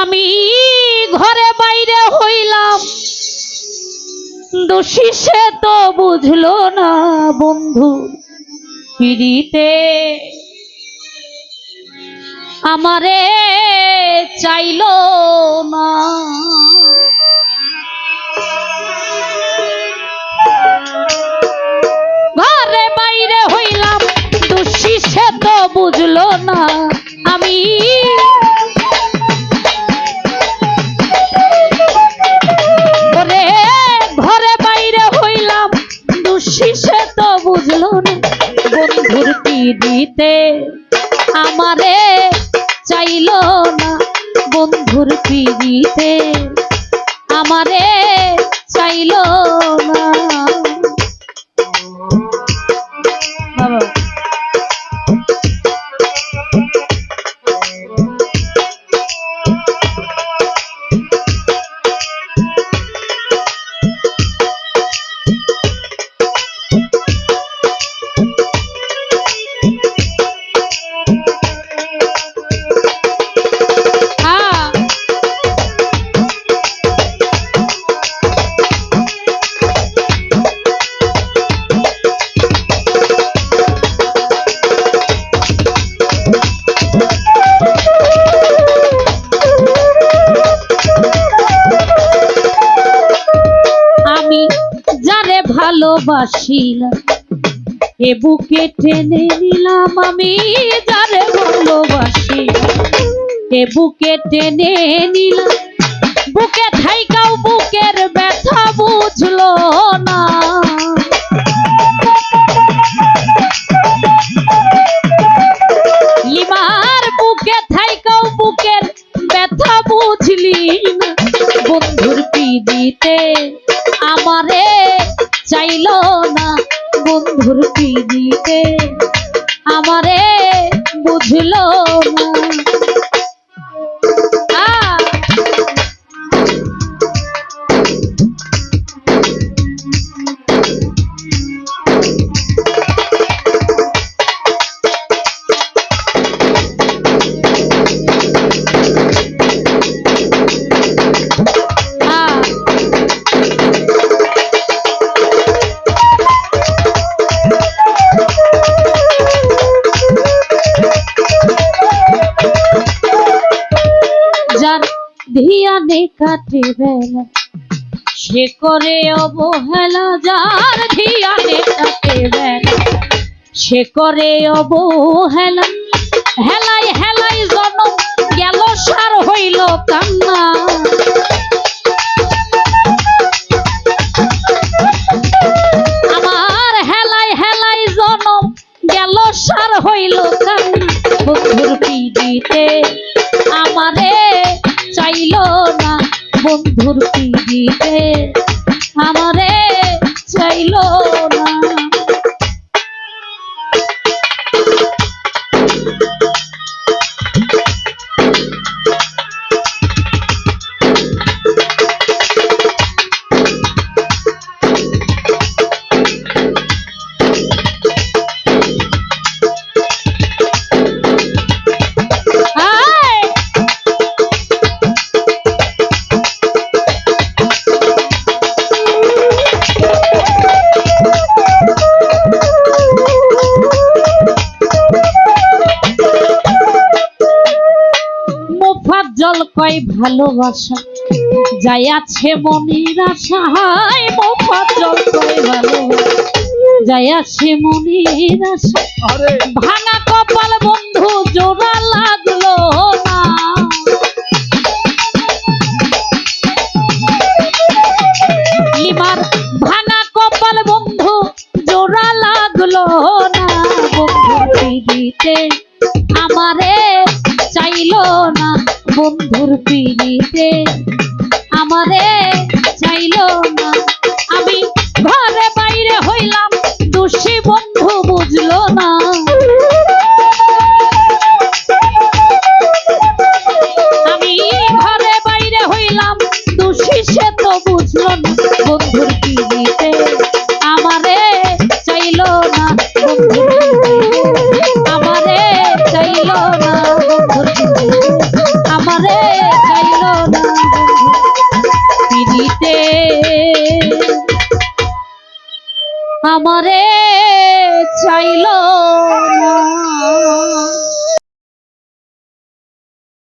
আমি ঘরে বাইরে হইলাম। দোষী সে তো বুঝলো না বন্ধু, পিড়িতে আমারে চাইলো না। ঘরে বাইরে হইলাম, দোষী সে তো বুঝলো না। আমি বন্ধুর দিতে আমারে চাইলো না বন্ধুর পিড়িতে আমারে চাইলো ভালোবাসিলাম। এ বুকে টেনে নিলাম আমি যারে ভালোবাসিলাম। এ বুকে টেনে নিলাম। বুকে থাইকাও বুকের ব্যথা বুঝলো না। লিমার বুকে থাইকাও বুকের ব্যথা বুঝলি না। বন্ধুর পিদিতে আমারে চাইলো না বন্ধুর পিদিতে আমারে বুঝলো না। সে করে অবহেলা যার ধিয়ানে সে করে অবহেলা, হেলাই হেলাই জনম গেল সার হইল কান্না। আমার হেলাই হেলাই জনম গেল সার হইল কান্না। আমারে বন্ধুর পিড়িতে। আমারে চাইলো কয় ভালোবাসা যাই আছে মনির আশা হায় মোফাজ্জল কয় ভালোবাসা যাই আছে মনির আশা আরে ভাঙা কপাল বন্ধু জোড়া লাগল না। লিমার ভাঙা কপাল বন্ধু জোড়া লাগল না। পিড়িতে আমারে চাইলো না। বন্ধুর পিড়িতে আমারে চাইলো না। আমারে চাইল